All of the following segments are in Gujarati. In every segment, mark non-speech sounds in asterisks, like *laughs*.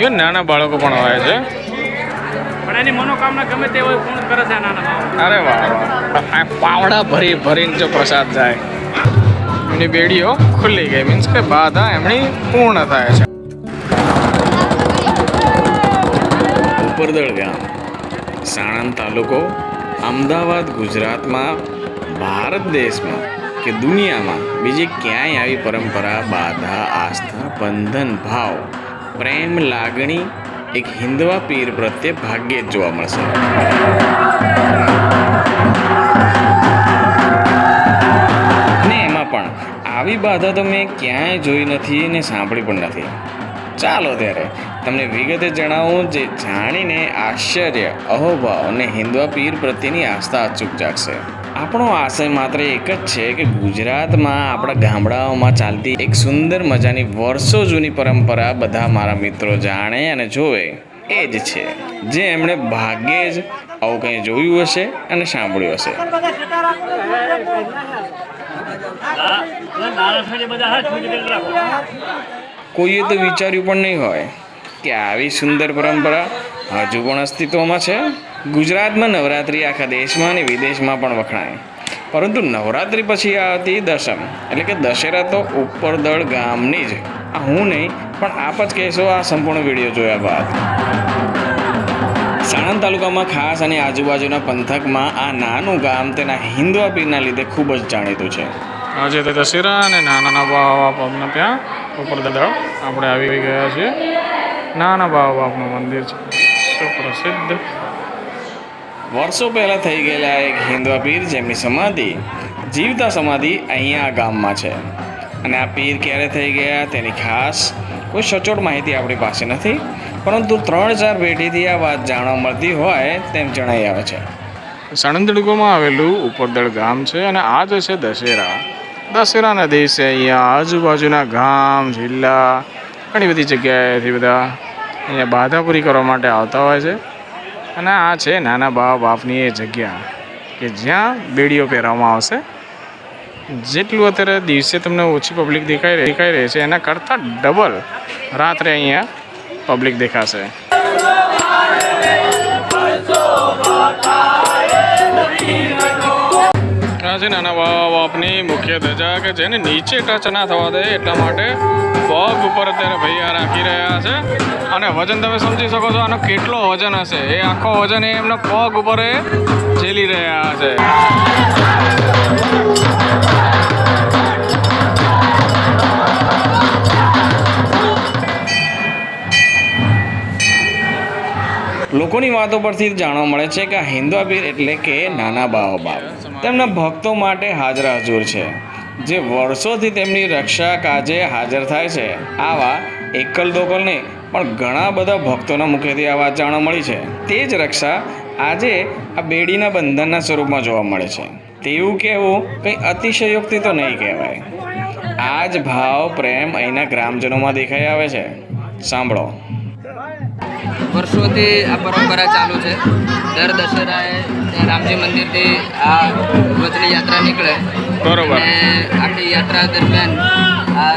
ઇવન નાના બાળકો પણ હોય છે. પણ એની મનોકામના ગમે તે હોય પૂર્ણ કરે છે નાના અરે વાહ. આ પાવડા ભરી ભરીને જો પ્રસાદ જાય. એમની બેડીઓ ખુલ્લી ગઈ મીન્સ કે બાધા એમની પૂર્ણ થાય છે. ઉપરદળ ગામ સાણંદ તાલુકો અમદાવાદ ગુજરાતમાં ભારત દેશમાં કે દુનિયામાં બીજી ક્યાંય આવી પરંપરા બાધા આસ્થા બંધન ભાવ પ્રેમ લાગણી એક હિન્દવા પીર પ્રત્યે ભાગ્યે જ જોવા મળશે. ને એમાં પણ આવી બાધા તો મેં ક્યાંય જોઈ નથી ને સાંભળી પણ નથી. ચાલો ત્યારે તમને વિગતે જણાવું જે જાણીને આશ્ચર્ય, અહોભાવ અને હિન્દવા પીર પ્રત્યેની આસ્થા અચૂક જાગશે. આપણો આશય માત્ર એક જ છે કે ગુજરાતમાં આપણા ગામડાઓમાં ચાલતી એક સુંદર મજાની વર્ષો જૂની પરંપરા બધા મારા મિત્રો જાણે અને જોવે એ જ છે. જે એમણે ભાગ્યે જ આવું કંઈ જોયું હશે અને સાંભળ્યું હશે. કોઈએ તો વિચાર્યું પણ નહીં હોય કે આવી સુંદર પરંપરા હજુ પણ અસ્તિત્વમાં છે? ગુજરાતમાં નવરાત્રિ આખા દેશમાં અને વિદેશમાં પણ વખણાય. પરંતુ નવરાત્રિ પછી આવતી દશમ, એટલે કે દશેરા તો ઉપરદળ ગામની જ. આ હું નહીં, પણ આપ જ કહેશો આ સંપૂર્ણ વીડિયો જોયા બાદ. સાણંદ તાલુકામાં ખાસ અને આજુબાજુના પંથકમાં આ નાનું ગામ તેના હિન્દવા પીરના લીધે ખૂબ જ જાણીતું છે. આજે તો દશેરા અને નાના બાવા બાપના ત્યાં ઉપર દાદા આપણે આવી ગયા છીએ. નાના બાવા બાપનું મંદિર છે. સુપ્રસિદ્ધ વર્ષો પહેલાં થઈ ગયેલા એક હિન્દવા પીર જેમની સમાધિ જીવતા સમાધિ અહીંયા આ ગામમાં છે. અને આ પીર ક્યારે થઈ ગયા તેની ખાસ કોઈ સચોટ માહિતી આપણી પાસે નથી, પરંતુ ત્રણ ચાર પેઢીથી આ વાત જાણવા મળતી હોય તેમ જણાઈ આવે છે. સણંદડગોમાં આવેલું ઉપરદળ ગામ છે અને આ જે છે દશેરા. દશેરાના દિવસે અહીંયા આજુબાજુના ગામ, જિલ્લા, ઘણી બધી જગ્યાએથી બધા અહીંયા બાધા પૂરી કરવા માટે આવતા હોય છે. અને આ છે નાના બાપ બાપની એ જગ્યા કે જ્યાં બેડીઓ પહેરવામાં આવશે. જેટલું અત્યારે દિવસે તમને ઓછી પબ્લિક દેખાઈ દેખાઈ રહી છે, એના કરતાં ડબલ રાત્રે અહીંયા પબ્લિક દેખાશે. આ છે ને બાવા બાપની મુખ્ય ધજા કે જેને નીચે ટચ ના થવા દે એટલા માટે પગ ઉપર અત્યારે ભૈયા રાખી રહ્યા છે. અને વજન તમે સમજી શકો છો, આનો કેટલો વજન હશે? એ આખો વજન એ એમના પગ ઉપર ઝેલી રહ્યા છે. લોકોની વાતો પરથી જાણવા મળે છે કે હિન્દુ અબીર એટલે કે નાના બાવા બાપ તેમના ભક્તો માટે હાજર હજુર છે, જે વર્ષોથી તેમની રક્ષા કાજે હાજર થાય છે. આવા એકલ દોકલ નહીં, પણ ઘણા બધા ભક્તોના મુખેથી આ વાત જાણવા મળી છે. તે જ રક્ષા આજે આ બેડીના બંધનના સ્વરૂપમાં જોવા મળે છે. તેવું કહેવું કંઈ અતિશયોક્તિ તો નહીં કહેવાય. આ જ ભાવ પ્રેમ અહીંના ગ્રામજનોમાં દેખાઈ આવે છે. સાંભળો. વર્ષોથી આ પરંપરા ચાલુ છે. દર દશેરાએ ત્યાં રામજી મંદિરથી આ ધ્વજની યાત્રા નીકળે. બરોબર. અને આખી યાત્રા દરમિયાન આ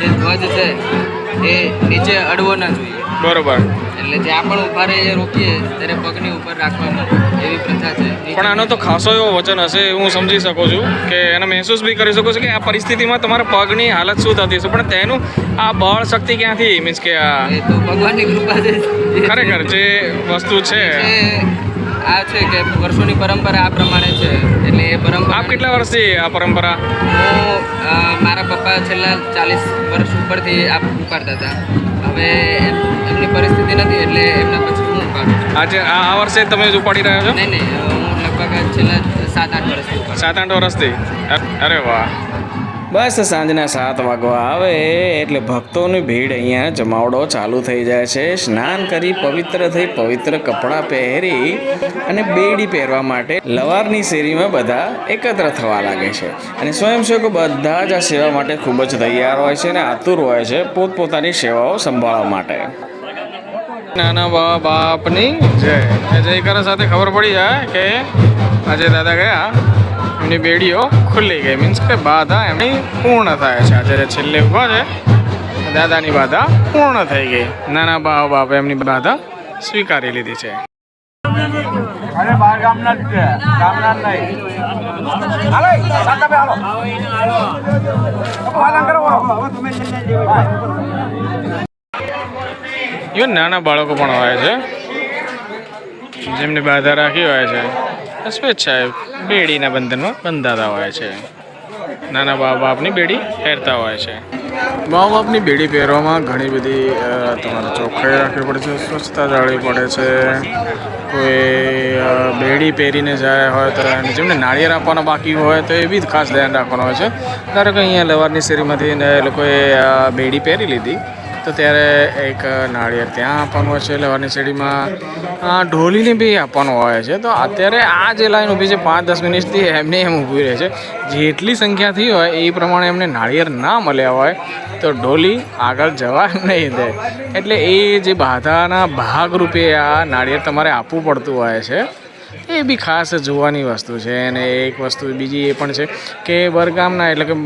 જે ધ્વજ છે એ નીચે અડવો ના જોઈએ. બરોબર. એટલે જ્યાં પણ ઊભા રહીએ રોકીએ ત્યારે પગની ઉપર રાખવાનું એવી પ્રથા છે. પણ આનો તો ખાસો એવો વચન હશે હું સમજી શકું છું કે એને મહેસૂસ બી કરી શકું છું કે આ પરિસ્થિતિમાં તમારા પગની હાલત શું થતી હશે. પણ તેનું આ બળ શક્તિ ક્યાંથી? મીન્સ કે આ ભગવાનની કૃપા છે. ખરેખર જે વસ્તુ છે. આ છે કે વર્ષોની પરંપરા આ પ્રમાણે છે. એટલે એ પરંપરા આપ કેટલા વર્ષથી આ પરંપરા? હું મારા પપ્પા છેલ્લા ચાલીસ વર્ષ ઉપરથી આ ઉપાડતા હતા. હવે એમ- એમની પરિસ્થિતિ નથી એટલે એમના પછી હું ઉપાડું આજે આ આ વર્ષે તમે જ ઉપાડી રહ્યા છો? નહીં નહીં લગભગ છેલ્લા સાત આઠ વર્ષથી સાત આઠ વર્ષથી? અરે વાહ. બસ સાંજના સાત વાગવા આવે એટલે ભક્તોની ભીડ અહીંયા જમાવડો ચાલુ થઈ જાય છે. સ્નાન કરી પવિત્ર થઈ પવિત્ર કપડાં પહેરી અને બેડી પહેરવા માટે લવારની શેરીમાં બધા એકત્ર થવા લાગે છે. અને સ્વયંસેવકો બધા જ આ સેવા માટે ખૂબ જ તૈયાર હોય છે અને આતુર હોય છે પોતપોતાની સેવાઓ સંભાળવા માટે. નાના બા બાપની જય. જયકારા સાથે ખબર પડી જાય કે આજે દાદા ગયા એમની બેડીઓ ખુલ્લી ગઈ. મીન્સ કે બાધા એમની પૂર્ણ થાય છે. આજે છેલ્લે ઊભા છે દાદાની બાધા પૂર્ણ થઈ ગઈ. નાના બા બાપે એમની બાધા સ્વીકારી લીધી છે. અરે બાર ગામના જ છે. ગામના નહીં. હાલો સાતા બે હાલો. પાલન કરો હવે તમે ઇવન નાના બાળકો પણ હોય છે, જેમને બાધા રાખી હોય છે સ્વેચ્છાએ બેડીના બંધનમાં બંધાતા હોય છે. નાના બા બાપની બેડી પહેરતા હોય છે. મા બાપની બેડી પહેરવામાં ઘણી બધી તમારે ચોખ્ખાઈ રાખવી પડે છે, સ્વચ્છતા જાળવી પડે છે. કોઈ બેડી પહેરીને જાય હોય તો જેમને નાળિયેર આપવાના બાકી હોય તો એ બી ખાસ ધ્યાન રાખવાનું હોય છે. ધારો કે અહીંયા લવારની શેરીમાંથી એ લોકોએ બેડી પહેરી લીધી તો ત્યારે એક નાળિયેર ત્યાં આપવાનું હોય છે, લેવાની આ ઢોલીને બી આપવાનું હોય છે. તો અત્યારે આ જે લાઈન ઊભી છે, પાંચ દસ મિનિટથી એમને એમ ઊભી રહે છે. જેટલી સંખ્યા થઈ હોય, એ પ્રમાણે એમને નાળિયેર ના મળ્યા હોય, તો ઢોલી આગળ જવા *laughs* નહીં દે. એટલે એ જે બાધાના ભાગરૂપે આ નાળિયેર તમારે આપવું પડતું હોય છે. એ બી ખાસ જોવાની વસ્તુ છે અને એક વસ્તુ બીજી એ પણ છે કે બરગામના એટલે કે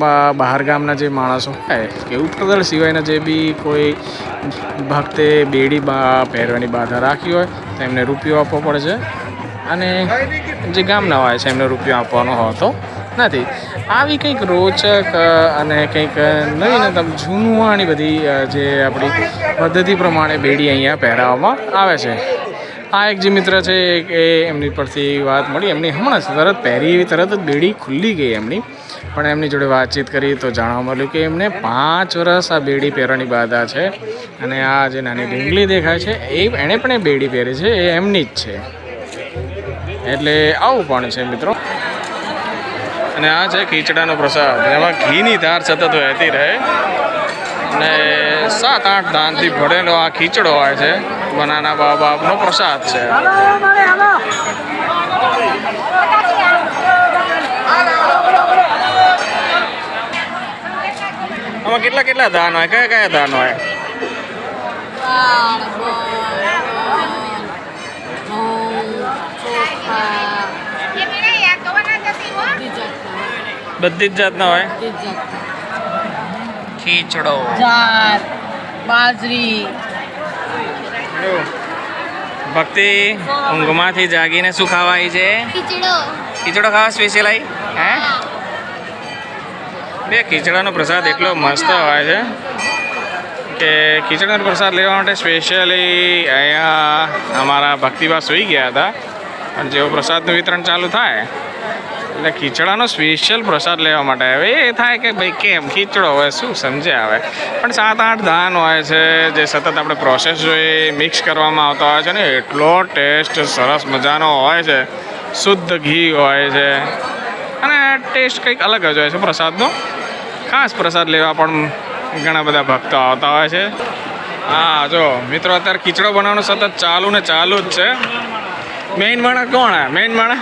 બહાર ગામના જે માણસો હોય, કે ઉપરદળ સિવાયના જે બી કોઈ ભક્તે બેડી પહેરવાની બાધા રાખી હોય, તો એમને રૂપિયો આપવો પડે છે અને જે ગામના હોય છે, એમને રૂપિયો આપવાનો હોતો નથી. આવી કંઈક રોચક અને કંઈક નવી નતમ જૂનવાણી બધી જે આપણી પદ્ધતિ પ્રમાણે બેડી અહીંયા પહેરાવવામાં આવે છે. આ એક જે મિત્ર છે એ એમની પરથી વાત મળી. એમની હમણાં તરત પહેરી એવી તરત જ બેડી ખુલ્લી ગઈ એમની. પણ એમની જોડે વાતચીત કરી તો જાણવા મળ્યું કે એમને પાંચ વર્ષ આ બેડી પહેરવાની બાધા છે. અને આ જે નાની ઢીંગલી દેખાય છે, એ એણે પણ એ બેડી પહેરી છે, એ એમની જ છે. એટલે આવું પણ છે મિત્રો. અને આ છે ખીચડાનો પ્રસાદ. એમાં ઘીની ધાર સતત વહેતી રહે. અને સાત આઠ ધાનથી ભરેલો આ ખીચડો હોય છે. બનાના બા બાપનો પ્રસાદ છે. આમાં કેટલા કેટલા ધાન હોય? કયા કયા ધાન હોય? બધી જ જાતના હોય? ખીચડો. જાર બાજરી. ભક્તિ ઊંઘમાંથી જાગીને શું ખાવા આવી છે? ખીચડો. ખાવા સ્પેશિયલ આવી હે? બે ખીચડાનો પ્રસાદ એટલો મસ્ત હોય છે. કે ખીચડાનો પ્રસાદ લેવા માટે સ્પેશિયલી અહીંયા અમારા ભક્તિભા સૂઈ ગયા હતા. અને જેવો પ્રસાદનું વિતરણ ચાલુ થાય એટલે ખીચડાનો સ્પેશિયલ પ્રસાદ લેવા માટે હવે એ થાય કે ભાઈ કેમ? ખીચડો હોય શું સમજે આવે. પણ સાત આઠ ધાન હોય છે, જે સતત આપણે પ્રોસેસ જોઈએ મિક્સ કરવામાં આવતા હોય છે ને, એટલો ટેસ્ટ સરસ મજાનો હોય છે. શુદ્ધ ઘી હોય છે. અને ટેસ્ટ કંઈક અલગ જ હોય છે પ્રસાદનો. ખાસ પ્રસાદ લેવા પણ ઘણા બધા ભક્તો આવતા હોય છે. હા, જો, મિત્રો, અત્યારે ખીચડો બનાવવાનું સતત ચાલુ ને ચાલુ જ છે. મેઇન માણસ કોણ મેઇન માણસ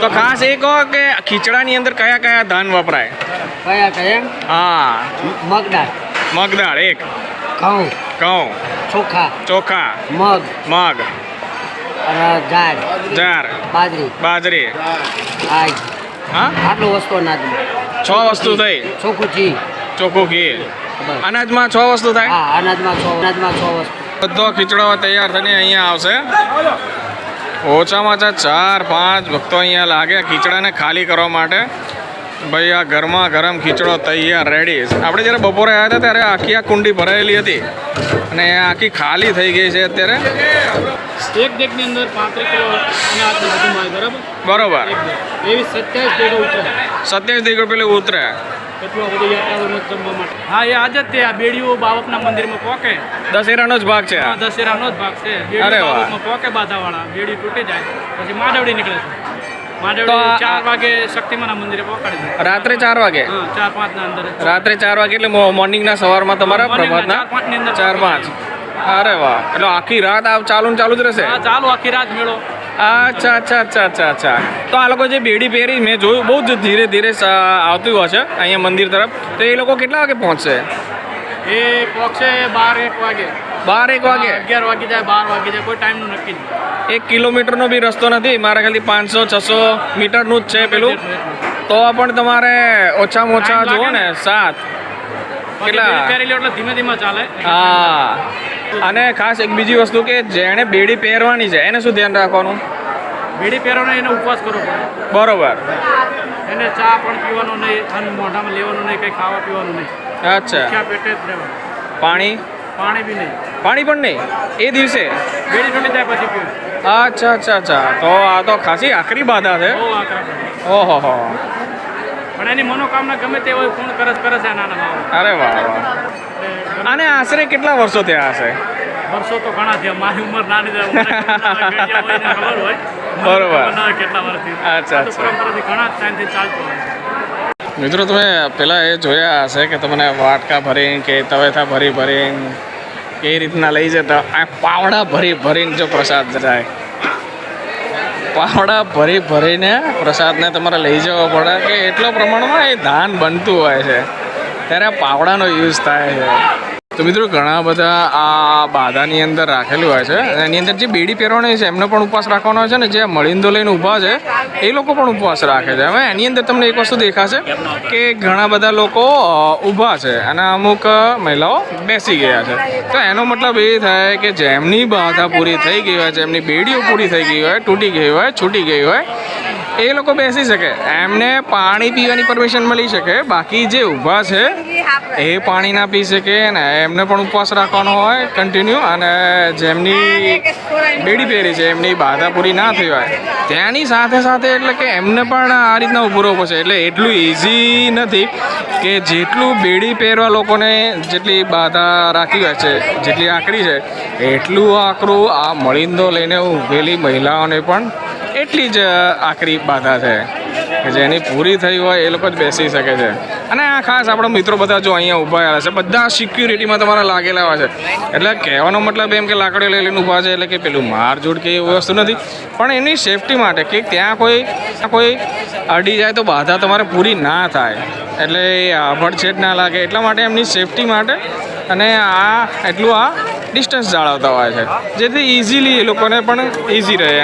તો ખાસ એ કહો કે ખીચડાની અંદર કયા કયા ધાન વપરાય? કયા કયા? હા. મગદાળ. મગદાળ એક. ઘઉં. ઘઉં. ચોખા. ચોખા. મગ. મગ. જાર. જાર. બાજરી. બાજરી. હા? આટલું વસ્તુ અનાજમાં. છ વસ્તુ થઈ. ચોખ્ખું ઘી. ચોખ્ખું ઘી. અનાજમાં છ વસ્તુ થાય? હા અનાજમાં છ અનાજમાં છ વસ્તુ. બધો ખીચડો તૈયાર થઈને અહીંયા આવશે. ઓછામાં ઓછા ચાર પાંચ ભક્તો અહીંયા લાગે ખીચડાને ખાલી કરવા માટે. ભાઈ આ ગરમા ગરમ ખીચડો તૈયાર રેડી આપણે જ્યારે બપોરે આવ્યા હતા ત્યારે આખી આ કુંડી ભરાયેલી હતી. અને એ આખી ખાલી થઈ ગઈ છે અત્યારે. એક દેગની અંદર પાંત્રીસ કિલો અનાજ બધું બરાબર? એવી સત્યાવીસ દેગો ઉતરે. સત્યાવીસ દીકરો પેલું ઉતરે. એટલું જમવા માટે? હા એ આજ જ તે આ બેડીઓ બાવકના મંદિરમાં પોકે. દશેરાનો જ ભાગ છે આ. આ દશેરાનો જ ભાગ છે. બેડી અરે બાવકમાં પોકે બાધાવાળા. બેડી તૂટી જાય. પછી માડવડી નીકળે છે. ચાર વાગે શક્તિમાના મંદિરે પહોંચાડી દે. રાત્રે ચાર વાગે? હા ચાર પાંચ ના અંદર. રાત્રે ચાર વાગે એટલે મોર્નિંગના સવારમાં તમારા પ્રભાતના? ચાર પાંચની અંદર ચાર પાંચ. અરે વાહ. એટલે આખી રાત આ ચાલુ ચાલુ જ રહેશે? હા ચાલુ આખી રાત મેળો. અચ્છા અચ્છા અચ્છા અચ્છા અચ્છા. તો આ લોકો જે બેડી પહેરી મેં જોયું બહુ જ ધીરે ધીરે આવતું હોય છે અહીંયા મંદિર તરફ. તો એ લોકો કેટલા વાગે પહોંચશે? એ પહોંચશે બાર એક વાગે. બાર એક વાગે? અગિયાર વાગી જાય બાર વાગી જાય કોઈ ટાઈમનું નક્કી નહીં. એક કિલોમીટરનો બી રસ્તો નથી મારા ખાલી પાંચસો છસો મીટરનું જ છે પેલું. તો પણ તમારે ઓછામાં ઓછા જુઓ ને? સાત. કેટલા? ધીમે ધીમે ચાલે. હા. અને ખાસ એક બીજી વસ્તુ કે જેણે બેડી પહેરવાની છે એને શું ધ્યાન રાખવાનું? બેડી પહેરવાનો એને ઉપવાસ કરવો પડે. બરોબર. એને ચા પણ પીવાનો નહીં અને મોઢામાં લેવાનું નહીં કંઈ ખાવા પીવાનું નહીં. અચ્છા. પેટે જ રહેવાનું. પાણી? પાણી બી નહીં. પાણી પણ નહીં? એ દિવસે? બેડી તૂટી જાય પછી પીવું. અચ્છા અચ્છા અચ્છા. તો આ તો ખાસી આખરી બાધા છે. ઓહો હો. પણ એની મનોકામના ગમે તે હોય પૂર્ણ કરે જ કરે છે નાના અરે વાહ વાહ. આને આશરે કેટલા વર્ષો થયા હશે? વર્ષો તો ઘણા છે. મારી ઉંમર નાની ખબર હોય. બરોબર. કેટલા વર્ષથી. અચ્છા. પરંપરાથી ઘણા ટાઈમથી ચાલતો હોય મિત્રો તમે પેલા એ જોયા હશે કે તમને વાટકા ભરીને કે તવેથા ભરી ભરીને એ રીતના લઈ જતા. આ પાવડા ભરી ભરીને જો પ્રસાદ જાય. પાવડા ભરી ભરીને પ્રસાદને તમારે લઈ જવો પડે કે એટલો પ્રમાણમાં એ ધાન બનતું હોય છે. ત્યારે પાવડાનો યુઝ થાય છે. તો મિત્રો ઘણા બધા આ બાધાની અંદર રાખેલું હોય છે એની અંદર જે બેડી પહેરવાની છે, એમનો પણ ઉપવાસ રાખવાનો છે ને, જે મળીંદો લઈને ઊભા છે, એ લોકો પણ ઉપવાસ રાખે છે. હવે એની અંદર તમને એક વસ્તુ દેખાશે કે ઘણા બધા લોકો ઊભા છે અને અમુક મહિલાઓ બેસી ગયા છે. તો એનો મતલબ એ થાય કે જેમની બાધા પૂરી થઈ ગઈ હોય, જેમની બેડીઓ પૂરી થઈ ગઈ હોય, તૂટી ગઈ હોય, છૂટી ગઈ હોય એ લોકો બેસી શકે. એમને પાણી પીવાની પરમિશન મળી શકે. બાકી જે ઊભા છે, એ પાણી ના પી શકે ને એમને પણ ઉપવાસ રાખવાનો હોય કન્ટિન્યુ અને જેમની બેડી પહેરી છે, એમની બાધા પૂરી ના થઈ હોય, ત્યાંની સાથે સાથે એટલે કે એમને પણ આ રીતના ઊભું રહેવું પડશે. એટલે એટલું ઇઝી નથી કે જેટલું બેડી પહેરવા લોકોને જેટલી બાધા રાખી હોય છે, જેટલી આકરી છે, એટલું આકરું આ મળિંદો લઈને ઊભેલી મહિલાઓને પણ એટલી જ આકરી બાધા છે કે જેની પૂરી થઈ હોય એ લોકો જ બેસી શકે છે. અને આ ખાસ આપણા મિત્રો બધા જો અહીંયા ઊભા આવ્યા છે, બધા સિક્યુરિટીમાં તમારા લાગેલા હોય છે. એટલે કહેવાનો મતલબ એમ કે લાકડીઓ લઈ લઈને ઊભા છે એટલે કે પેલું મારઝૂડ કે એવી વસ્તુ નથી. પણ એની સેફટી માટે કે ત્યાં કોઈ કોઈ અડી જાય તો બાધા તમારે પૂરી ના થાય. એટલે એ આભડછેડ ના લાગે. એટલા માટે એમની સેફટી માટે અને આ, એટલું આ ડિસ્ટન્સ જાળવતા હોય છે. જેથી ઇઝીલી એ લોકોને પણ ઇઝી રહે.